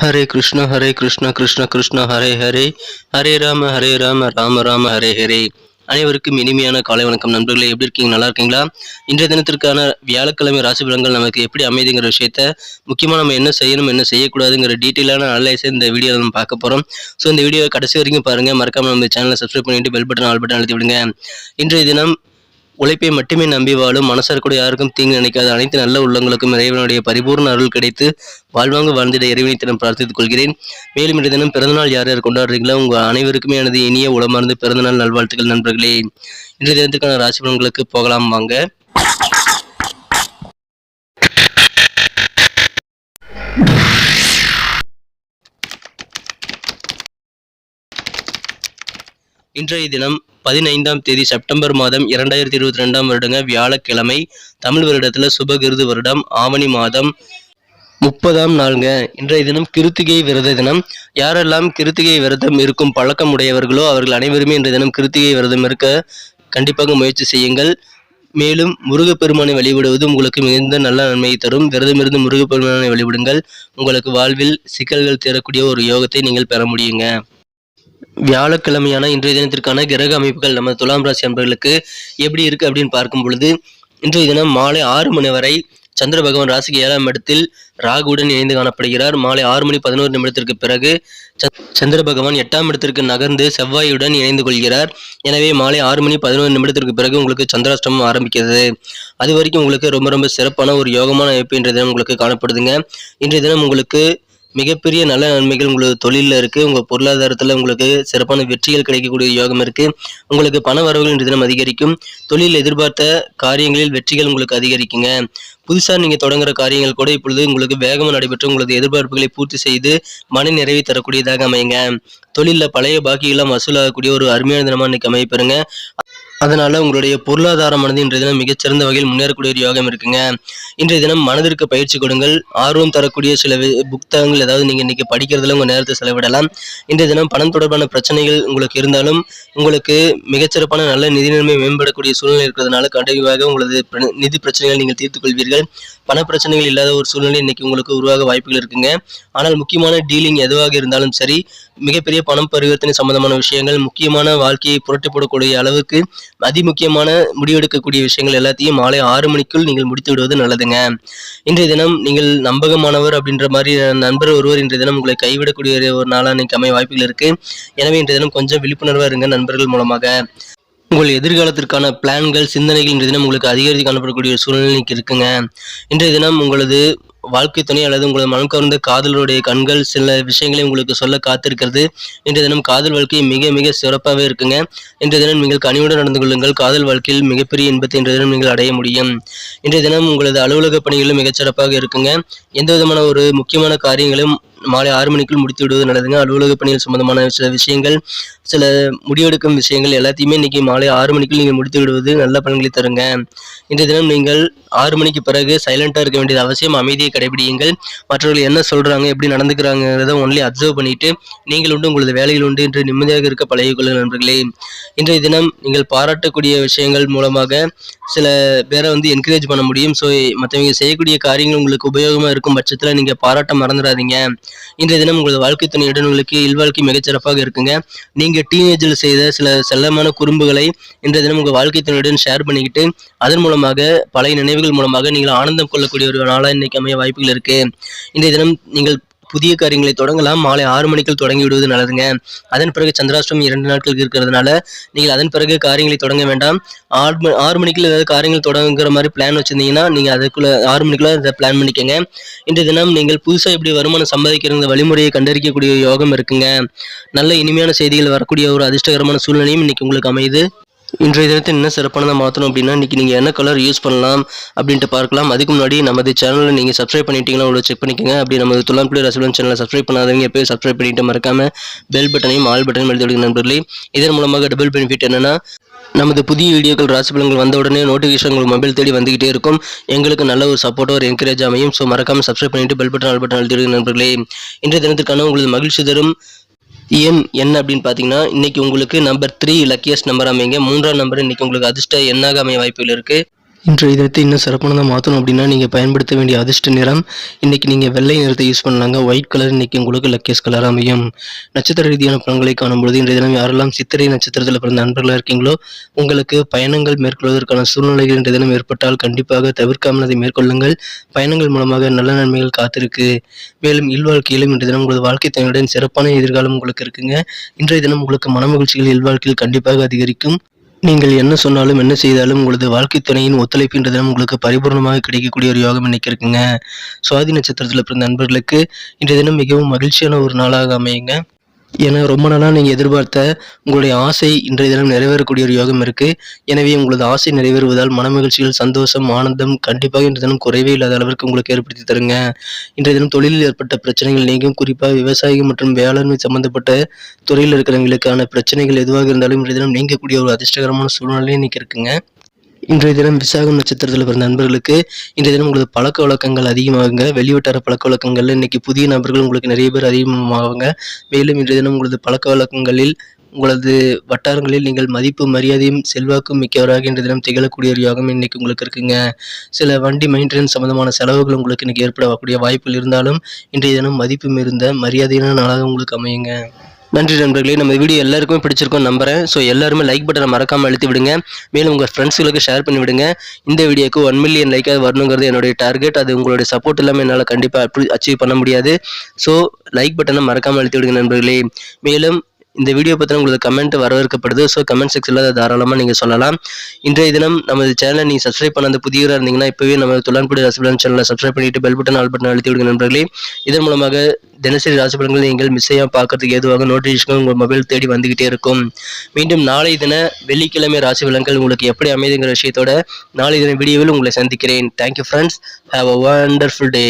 ஹரே கிருஷ்ண ஹரே கிருஷ்ண கிருஷ்ண கிருஷ்ண ஹரே ஹரே. ஹரே ராம ஹரே ராம ராம ராம ஹரே ஹரே. அனைவருக்கும் இனிமையான காலை வணக்கம் நண்பர்களே. எப்படி இருக்கீங்க? நல்லா இருக்கீங்களா? இன்றைய தினத்திற்கான வியாழக்கிழமை ராசி பலன்கள் நமக்கு எப்படி அமைதுங்கிற விஷயத்த முக்கியமாக நம்ம என்ன செய்யணும் என்ன செய்யக்கூடாதுங்கிற டீட்டெயிலான அனலைஸ் இந்த வீடியோவில் நம்ம பார்க்க போகிறோம் ஸோ இந்த வீடியோ கடைசி வரைக்கும் பாருங்கள் மறக்காமல் நம்ம சேனலை சப்ஸ்கிரைப் பண்ணிட்டு பெல் பட்டன் ஆல் பட்டன் அழுத்தி விடுங்க. இன்றைய தினம் உழைப்பை மட்டுமே நம்பி வாழும் மனசார் கூட யாருக்கும் தீங்கு நினைக்காத அனைத்து நல்ல உள்ளங்களுக்கும் இறைவனுடைய பரிபூர்ண அருள் கிடைத்து வாழ்வாங்க வாழ்ந்திட இறைவனை தினம் பிரார்த்தித்துக் கொள்கிறேன். மேலும் இந்த தினம் பிறந்தநாள் யார் யார் கொண்டாடுறீங்களோ உங்கள் அனைவருக்குமே எனது இனிய உளமார்ந்து பிறந்தநாள் நல்வாழ்த்துக்கள் நண்பர்களே. இன்றைய தினத்துக்கான ராசி பலன்களுக்கு போகலாம் வாங்க. இன்றைய தினம் பதினைந்தாம் தேதி செப்டம்பர் மாதம் இரண்டாயிரத்தி இருபத்தி ரெண்டாம் வருடங்க வியாழக்கிழமை தமிழ் வருடத்துல சுபகிருது வருடம் ஆவணி மாதம் முப்பதாம் நாளுங்க. இன்றைய தினம் கிருத்திகை விரத தினம். யாரெல்லாம் கிருத்திகை விரதம் இருக்கும் பழக்கம் உடையவர்களோ அவர்கள் அனைவருமே இன்றைய தினம் கிருத்திகை விரதம் இருக்க கண்டிப்பாக முயற்சி செய்யுங்கள். மேலும் முருகப்பெருமானை வழிபடுவது உங்களுக்கு மிகுந்த நல்ல நன்மையை தரும். விரதமிருந்து முருகப்பெருமானை வழிபடுங்கள். உங்களுக்கு வாழ்வில் சிக்கல்கள் தரக்கூடிய ஒரு யோகத்தை நீங்கள் பெற முடியுங்க. வியாழக்கிழமையான இன்றைய தினத்திற்கான கிரக அமைப்புகள் நம்ம துலாம் ராசி அன்பர்களுக்கு எப்படி இருக்கு அப்படின்னு பார்க்கும் பொழுது இன்றைய தினம் மாலை ஆறு மணி வரை சந்திர பகவான் ராசிக்கு ஏழாம் இடத்தில் ராகுவுடன் இணைந்து காணப்படுகிறார். மாலை ஆறு மணி பதினோரு நிமிடத்திற்கு பிறகு ச- சந்திர பகவான் எட்டாம் இடத்திற்கு நகர்ந்து செவ்வாயுடன் இணைந்து கொள்கிறார். எனவே மாலை ஆறு மணி பதினோரு நிமிடத்திற்கு பிறகு உங்களுக்கு சந்திராஷ்டமம் ஆரம்பிக்கிறது. அது வரைக்கும் உங்களுக்கு ரொம்ப ரொம்ப சிறப்பான ஒரு யோகமான அமைப்பு இன்றைய தினம் உங்களுக்கு காணப்படுதுங்க. இன்றைய தினம் உங்களுக்கு மிகப்பெரிய நல்ல நன்மைகள் உங்களுக்கு தொழிலில் இருக்குது உங்கள் பொருளாதாரத்தில் உங்களுக்கு சிறப்பான வெற்றிகள் கிடைக்கக்கூடிய யோகம் இருக்குது உங்களுக்கு பண வரவுகள் இன்று தினம் அதிகரிக்கும். தொழில் எதிர்பார்த்த காரியங்களில் வெற்றிகள் உங்களுக்கு அதிகரிக்குங்க. புதுசாக நீங்கள் தொடங்குற காரியங்கள் கூட இப்பொழுது உங்களுக்கு வேகமாக நடைபெற்று உங்களது எதிர்பார்ப்புகளை பூர்த்தி செய்து மன நிறைவை தரக்கூடியதாக அமையுங்க. தொழிலில் பழைய பாக்கியெல்லாம் வசூலாகக்கூடிய ஒரு அருமையான தினமாக இன்னைக்கு அமையப்பெறுங்க அதனால உங்களுடைய பொருளாதாரமானது இன்றைய தினம் மிகச்சிறந்த வகையில் முன்னேறக்கூடிய ஒரு யோகம் இருக்குங்க. இன்றைய தினம் மனதிற்கு பயிற்சி கொடுங்கள். ஆர்வம் தரக்கூடிய சில புத்தகங்கள் ஏதாவது நீங்க இன்னைக்கு படிக்கிறதுல உங்க நேரத்தை செலவிடலாம். இன்றைய தினம் பணம் தொடர்பான பிரச்சனைகள் உங்களுக்கு இருந்தாலும் உங்களுக்கு மிகச்சிறப்பான நல்ல நிதி நிலைமை மேம்படக்கூடிய சூழ்நிலை இருக்கிறதுனால கண்டிப்பாக உங்களது நிதி பிரச்சனைகளை நீங்கள் தீர்த்து கொள்வீர்கள். பண பிரச்சனைகள் இல்லாத ஒரு சூழ்நிலை இன்னைக்கு உங்களுக்கு உருவாக வாய்ப்புகள் இருக்குங்க. ஆனால் முக்கியமான டீலிங் எதுவாக இருந்தாலும் சரி மிகப்பெரிய பணம் பரிவர்த்தனை சம்பந்தமான விஷயங்கள் முக்கியமான வாழ்க்கையை புரட்டி போடக்கூடிய அளவுக்கு அதிமுக்கியமான முடிவெடுக்கக்கூடிய விஷயங்கள் எல்லாத்தையும் மாலை ஆறு மணிக்குள் நீங்கள் முடித்து விடுவது நல்லதுங்க. இன்றைய தினம் நீங்கள் நம்பகமானவர் அப்படின்ற மாதிரி நண்பர் ஒருவர் இன்றைய தினம் உங்களை கைவிடக்கூடிய ஒரு நாளாக இன்னைக்கு அமைய வாய்ப்புகள் இருக்கு. எனவே இன்றைய தினம் கொஞ்சம் விழிப்புணர்வாக இருங்க நண்பர்கள் மூலமாக. உங்கள் எதிர்காலத்திற்கான பிளான்கள் சிந்தனைகள் இன்றைய தினம் உங்களுக்கு அதிகரித்து காணப்படக்கூடிய ஒரு இருக்குங்க. இன்றைய தினம் உங்களது வாழ்க்கை துணை அல்லது உங்களது மனம் கவர்ந்த காதலருடைய கண்கள் சில விஷயங்களை உங்களுக்கு சொல்ல காத்திருக்கிறது. இன்றைய தினம் காதல் வாழ்க்கை மிக மிக சிறப்பாகவே இருக்குங்க. இன்றைய தினம் நீங்கள் கனிவுடன் நடந்து கொள்ளுங்கள். காதல் வாழ்க்கையில் மிகப்பெரிய இன்பத்தை இன்றைய தினம் நீங்கள் அடைய முடியும். இன்றைய தினம் உங்களது அலுவலக பணிகளும் மிகச்சிறப்பாக இருக்குங்க. எந்த விதமான ஒரு முக்கியமான காரியங்களும் மாலை ஆறு மணிக்குள் முடித்து விடுவது நல்லதுங்க. அலுவலக பணிகள் சம்பந்தமான சில விஷயங்கள் சில முடிவெடுக்கும் விஷயங்கள் எல்லாத்தையுமே இன்னைக்கு மாலை ஆறு மணிக்குள் நீங்கள் முடித்து விடுவது நல்ல பலன்களை தருங்க. இன்றைய தினம் நீங்கள் ஆறு மணிக்கு பிறகு சைலண்ட்டாக இருக்க வேண்டியது அவசியம். அமைதியை கடைபிடியுங்கள். மற்றவர்கள் என்ன சொல்கிறாங்க எப்படி நடந்துக்கிறாங்கிறத ஒன்லி அப்சர்வ் பண்ணிட்டு நீங்கள் உண்டு உங்களது வேலைகள் உண்டு என்று நிம்மதியாக இருக்க பழகிக்கொள்ளுங்கள் நண்பர்களே. இன்றைய தினம் நீங்கள் பாராட்டக்கூடிய விஷயங்கள் மூலமாக சில பேரை வந்து என்கரேஜ் பண்ண முடியும். ஸோ மற்றவங்க செய்யக்கூடிய காரியங்கள் உங்களுக்கு உபயோகமாக இருக்கும் பட்சத்தில் நீங்கள் பாராட்ட மறந்துடாதீங்க. இன்றைய தினம் உங்களது வாழ்க்கை துணையுடன் உங்களுக்கு இல்வாழ்க்கை மிகச்சிறப்பாக இருக்குங்க. நீங்கள் டீனேஜில் செய்த சில செல்லமான குறும்புகளை இன்றைய தினம் உங்கள் வாழ்க்கை துணையுடன் ஷேர் பண்ணிக்கிட்டு அதன் மூலமாக பழைய நினைவுகள் மூலமாக நீங்கள் ஆனந்தம் கொள்ளக்கூடிய ஒரு நாளாக இன்னைக்கு அமைய வாய்ப்புகள் இருக்கு. இன்றைய தினம் நீங்கள் புதிய காரியங்களை தொடங்கலாம். மாலை ஆறு மணிக்குள் தொடங்கி விடுவது நல்லதுங்க. அதன் பிறகு சந்திராஷ்டமி இரண்டு நாட்களுக்கு இருக்கிறதுனால நீங்கள் அதன் பிறகு காரியங்களை தொடங்க வேண்டாம். ஆறு ஆறு மணிக்குள்ள ஏதாவது காரியங்கள் தொடங்குற மாதிரி பிளான் வச்சிருந்தீங்கன்னா நீங்கள் அதுக்குள்ள ஆறு மணிக்குள்ள அதை பிளான் பண்ணிக்கோங்க. இன்றைய தினம் நீங்கள் புதுசாக எப்படி வருமானம் சம்பாதிக்கிற வழிமுறையை கண்டறிக்கக்கூடிய யோகம் இருக்குங்க. நல்ல இனிமையான செய்திகள் வரக்கூடிய ஒரு அதிர்ஷ்டகரமான சூழ்நிலையும் இன்னைக்கு உங்களுக்கு அமையுது. இன்றைய தினத்தை என்ன சிறப்பானதாக மாற்றணும் அப்படின்னா இன்னைக்கு நீங்கள் என்ன கலர் யூஸ் பண்ணலாம் அப்படின்ட்டு பார்க்கலாம். அதுக்கு முன்னாடி நமது சேனலை நீங்கள் சப்ஸ்கிரைப் பண்ணிட்டீங்களா உள்ள செக் பண்ணிக்கோங்க. அப்படி நமது துலாம் பிள்ளை ரசிகன் சேனலை சப்ஸ்கிரைப் பண்ணாதவங்க எப்போயும் சப்ஸ்கிரைப் பண்ணிட்டு மறக்காம பெல் பட்டனையும் ஆல் பட்டனையும் எழுதி விடுங்க நண்பர்களே. இதன் மூலமாக டபுள் பெனிஃபிட் என்னென்னா நமது புதிய வீடியோக்கள் ராசி பலன்கள் வந்த உடனே நோட்டிஃபிகேஷன் உங்கள் மொபைல் தேடி வந்துகிட்டே இருக்கும். எங்களுக்கு நல்ல ஒரு சப்போர்ட் ஒரு என்கரேஜ் அமையும். ஸோ மறக்காம சப்ஸ்கிரைப் பண்ணிட்டு பெல் பட்டன் ஆல் பட்டன் எழுதி விடுங்க நண்பர்களே. இன்றைய தினத்திற்கான உங்களது மகிழ்ச்சி தரும் எண் என்ன அப்படின்னு பார்த்தீங்கன்னா இன்னைக்கு உங்களுக்கு நம்பர் த்ரீ லக்கியஸ்ட் நம்பர் அமைங்க. மூன்றாம் நம்பர் இன்னைக்கு உங்களுக்கு அதிர்ஷ்ட எண்ணாக அமைய வாய்ப்புகள் இருக்கு. இன்றைய தினத்தை இன்னும் சிறப்பானதாக மாற்றணும் அப்படின்னா நீங்கள் பயன்படுத்த வேண்டிய அதிர்ஷ்ட நிறம். இன்றைக்கி நீங்கள் வெள்ளை நிறத்தை யூஸ் பண்ணலாங்க. ஒயிட் கலர் இன்னைக்கு உங்களுக்கு லக்கேஸ் கலர் அமையும். நட்சத்திர ரீதியான பலன்களை காணும்பொழுது இன்றைய தினம் யாரெல்லாம் சித்திரை நட்சத்திரத்தில் பிறந்த நண்பர்களாக இருக்கீங்களோ உங்களுக்கு பயணங்கள் மேற்கொள்வதற்கான சூழ்நிலைகள் இன்றைய தினம் ஏற்பட்டால் கண்டிப்பாக தவிர்க்காமல் அதை மேற்கொள்ளுங்கள். பயணங்கள் மூலமாக நல்ல நன்மைகள் காத்திருக்கு. மேலும் இல்வாழ்க்கையிலும் இன்றைய தினம் உங்களது வாழ்க்கை துணையுடன் சிறப்பான எதிர்காலம் உங்களுக்கு இருக்குங்க. இன்றைய தினம் உங்களுக்கு மனமகிழ்ச்சிகள் இல்வாழ்க்கையில் கண்டிப்பாக அதிகரிக்கும். நீங்கள் என்ன சொன்னாலும் என்ன செய்தாலும் உங்களது வாழ்க்கை துணையின் ஒத்துழைப்பு தினம் உங்களுக்கு பரிபூர்ணமாக கிடைக்கக்கூடிய ஒரு யோகம் இன்னைக்கு இருக்குங்க. சுவாதி நட்சத்திரத்தில் பிறந்த நண்பர்களுக்கு இன்றைய தினம் மிகவும் மகிழ்ச்சியான ஒரு நாளாக அமையுங்க. ஏன்னா ரொம்ப நாளாக நீங்கள் எதிர்பார்த்த உங்களுடைய ஆசை இன்றைய தினம் நிறைவேறக்கூடிய ஒரு யோகம் இருக்குது எனவே உங்களது ஆசை நிறைவேறுவதால் மனமகிழ்ச்சிகள் சந்தோஷம் ஆனந்தம் கண்டிப்பாக இன்றைய தினம் குறைவே இல்லாத அளவிற்கு உங்களுக்கு ஏற்படுத்தி தருங்க. இன்றைய தினம் தொழிலில் ஏற்பட்ட பிரச்சனைகள் நீங்கும். குறிப்பாக விவசாயிகள் மற்றும் வேளாண்மை சம்பந்தப்பட்ட துறையில் இருக்கிறவங்களுக்கான பிரச்சனைகள் எதுவாக இருந்தாலும் இன்றைய தினம் நீங்கக்கூடிய ஒரு அதிர்ஷ்டகரமான சூழ்நிலை இன்னைக்கு இருக்குங்க. இன்றைய தினம் விசாகம் நட்சத்திரத்தில் பிறந்த நண்பர்களுக்கு இன்றைய தினம் உங்களது பழக்க வழக்கங்கள் அதிகமாகுங்க. வெளிவட்டார பழக்க வழக்கங்கள்ல இன்னைக்கு புதிய நபர்கள் உங்களுக்கு நிறைய பேர் அதிகமாகுங்க மேலும் இன்றைய தினம் உங்களது பழக்க வழக்கங்களில் உங்களது வட்டாரங்களில் நீங்கள் மதிப்பு மரியாதையும் செல்வாக்கும் மிக்கவராக இன்றைய தினம் திகழக்கூடிய ஒரு யோகம் இன்னைக்கு உங்களுக்கு இருக்குங்க. சில வண்டி மெயின்டெனன்ஸ் சம்பந்தமான செலவுகள் உங்களுக்கு இன்னைக்கு ஏற்படக்கூடிய வாய்ப்புகள் இருந்தாலும் இன்றைய தினம் மதிப்பு மிகுந்த மரியாதையான நாளாக உங்களுக்கு அமையுங்க. நன்றி நண்பர்களே நம்ம வீடியோ எல்லாருக்குமே பிடிச்சிருக்கோம் நம்புறேன். ஸோ எல்லாருமே லைக் பட்டனை மறக்காமல் அழுத்தி விடுங்க. மேலும் உங்கள் ஃப்ரெண்ட்ஸுகளுக்கு ஷேர் பண்ணி விடுங்க. இந்த வீடியோக்கு ஒன் மில்லியன் லைக்காக வரணுங்கிறது என்னுடைய டார்கெட் அது உங்களுடைய சப்போர்ட் இல்லாமல் என்னால் கண்டிப்பாக அச்சீவ் பண்ண முடியாது. ஸோ லைக் பட்டனை மறக்காமல் அழுத்தி விடுங்க நண்பர்களே. மேலும் இந்த வீடியோ பற்றின உங்களுக்கு கமெண்ட் வரவேற்கப்படுது. ஸோ கமெண்ட் செக்ஷனில் அதை தாராளமாக நீங்கள் சொல்லலாம். இன்றைய தினம் நமது சேனலை நீங்கள் சப்ஸ்கிரைப் பண்ணாத புதியவராக இருந்தீங்கன்னா இப்போவே நம்ம துலான்படி ராசிபலன் சேனலை சப்ஸ்கிரைப் பண்ணிட்டு பெல் பட்டன் ஆல் பட்டன் அழுத்தி விடுங்க நண்பர்களே. இதன் மூலமாக தினசரி ராசிபலன்களை நீங்கள் மிஸ் செய்யாம பார்க்கறதுக்கு ஏதுவாக நோட்டிஃபிகேஷன் உங்கள் மொபைல் தேடி வந்துகிட்டே இருக்கும். மீண்டும் நாளை தின வெள்ளிக்கிழமை ராசி பலன்கள் உங்களுக்கு எப்படி அமைதுங்கிற விஷயத்தோட நாளை தின வீடியோவில் உங்களை சந்திக்கிறேன். Thank you friends have a wonderful day